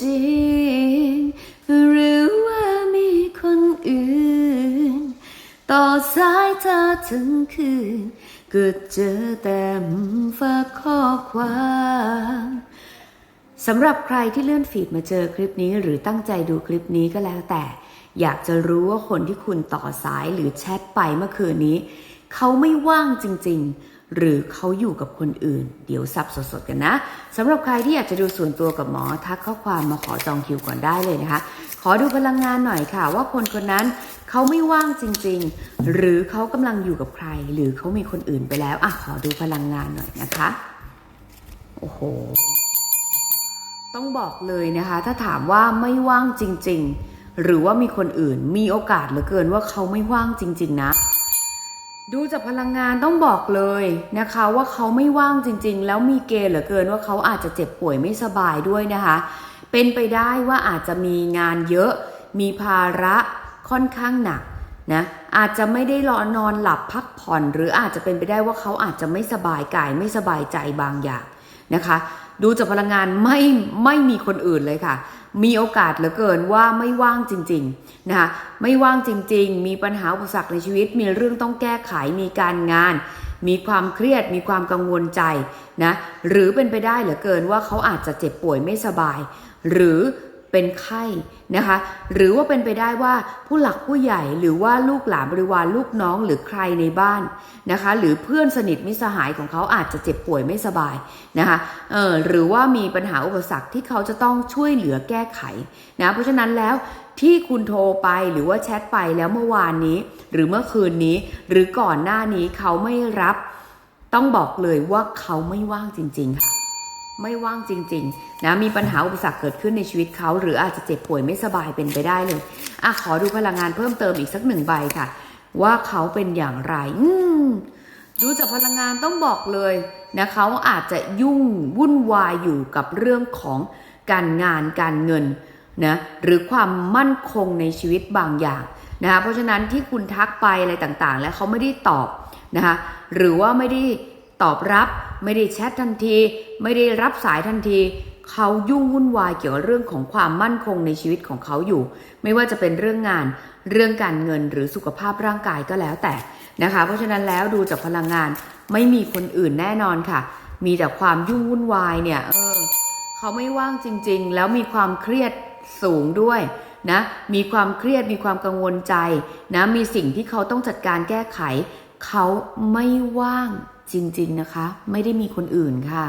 จริง หรือว่ามีคนอื่น ต่อสายเธอถึงคืนก็เจอแต่ฝากข้อความสำหรับใครที่เลื่อนฟีดมาเจอคลิปนี้ หรือตั้งใจดูคลิปนี้ก็แล้วแต่ อยากจะรู้ว่าคนที่คุณต่อสายหรือแชทไปเมื่อคืนนี้ เขาไม่ว่างจริง ๆ หรือเขาอยู่กับคนอื่น เดี๋ยวสับสดๆกันนะสำหรับใครที่อยากจะดูส่วนตัวกับหมอทักข้อความมาขอจองคิวก่อนได้เลยนะคะ ขอดูพลังงานหน่อยค่ะ ว่าคนคนนั้นเขาไม่ว่างจริง ๆ หรือเขากำลังอยู่กับใคร หรือเขามีคนอื่นไปแล้วอะขอดูพลังงานหน่อยนะคะโอ้โหต้องบอกเลยนะคะ ถ้าถามว่าไม่ว่างจริง ๆ หรือว่ามีคนอื่นมีโอกาสเหลือเกินว่าเขาไม่ว่างจริง ๆ นะ ดูจากพลังงานต้องบอกเลยนะคะว่าเขาไม่ว่างจริง ๆ แล้วมีเกณฑ์เหลือเกินว่าเขาอาจจะเจ็บป่วยไม่สบายด้วยนะคะ เป็นไปได้ว่าอาจจะมีงานเยอะ มีภาระค่อนข้างหนักนะอาจจะไม่ได้รอนอนหลับพักผ่อน หรืออาจจะเป็นไปได้ว่าเขาอาจจะไม่สบายกายไม่สบายใจบางอย่าง นะคะ ดูจากพลังงานไม่ไม่มีคนอื่นเลยค่ะ มีโอกาสเหลือเกินว่าไม่ว่างจริงๆนะคะไม่ว่างจริง ๆ มีปัญหาอุปสรรคในชีวิต มีเรื่องต้องแก้ไขมีการงาน มีความเครียด มีความกังวลใจนะหรือเป็นไปได้เหลือเกินว่าเขาอาจจะเจ็บป่วยไม่สบาย หรือ เป็นไข้นะคะ หรือว่าเป็นไปได้ว่าผู้หลักผู้ใหญ่หรือว่าลูกหลานบริวารลูกน้องหรือใครในบ้านนะคะ หรือเพื่อนสนิทมิสหายของเขาอาจจะเจ็บป่วยไม่สบายนะคะเออหรือว่ามีปัญหาอุปสรรคที่เขาจะต้องช่วยเหลือแก้ไขนะเพราะฉะนั้นแล้วที่คุณโทรไปหรือว่าแชทไปแล้วเมื่อวานนี้ หรือเมื่อคืนนี้ หรือก่อนหน้านี้เขาไม่รับ ต้องบอกเลยว่าเขาไม่ว่างจริง ๆ ค่ะ ไม่ว่างจริงๆนะมีปัญหาอุปสรรคเกิดขึ้นในชีวิตเขา หรืออาจจะเจ็บป่วยไม่สบายเป็นไปได้เลยอะขอดูพลังงานเพิ่มเติมอีกสักหนึ่งใบค่ะ ว่าเขาเป็นอย่างไรอืดูจากพลังงานต้องบอกเลยนะเขาอาจจะยุ่งวุ่นวายอยู่กับเรื่องของการงานการเงินนะหรือความมั่นคงในชีวิตบางอย่างนะคะเพราะฉะนั้นที่คุณทักไปอะไรต่างๆ แล้วเขาไม่ได้ตอบนะคะหรือว่าไม่ได้ ตอบรับไม่ได้แชททันที ไม่ได้รับสายทันที เขายุ่งวุ่นวายเกี่ยวกับเรื่องของความมั่นคงในชีวิตของเขาอยู่ ไม่ว่าจะเป็นเรื่องงาน เรื่องการเงินหรือสุขภาพร่างกายก็แล้วแต่นะคะ เพราะฉะนั้นแล้วดูจากพลังงานไม่มีคนอื่นแน่นอนค่ะ มีแต่ความยุ่งวุ่นวายเนี่ยเออเขาไม่ว่างจริง ๆ แล้วมีความเครียดสูงด้วยนะมีความเครียดมีความกังวลใจนะมีสิ่งที่เขาต้องจัดการแก้ไข เขาไม่ว่าง จริงๆนะคะ ไม่ได้มีคนอื่นค่ะ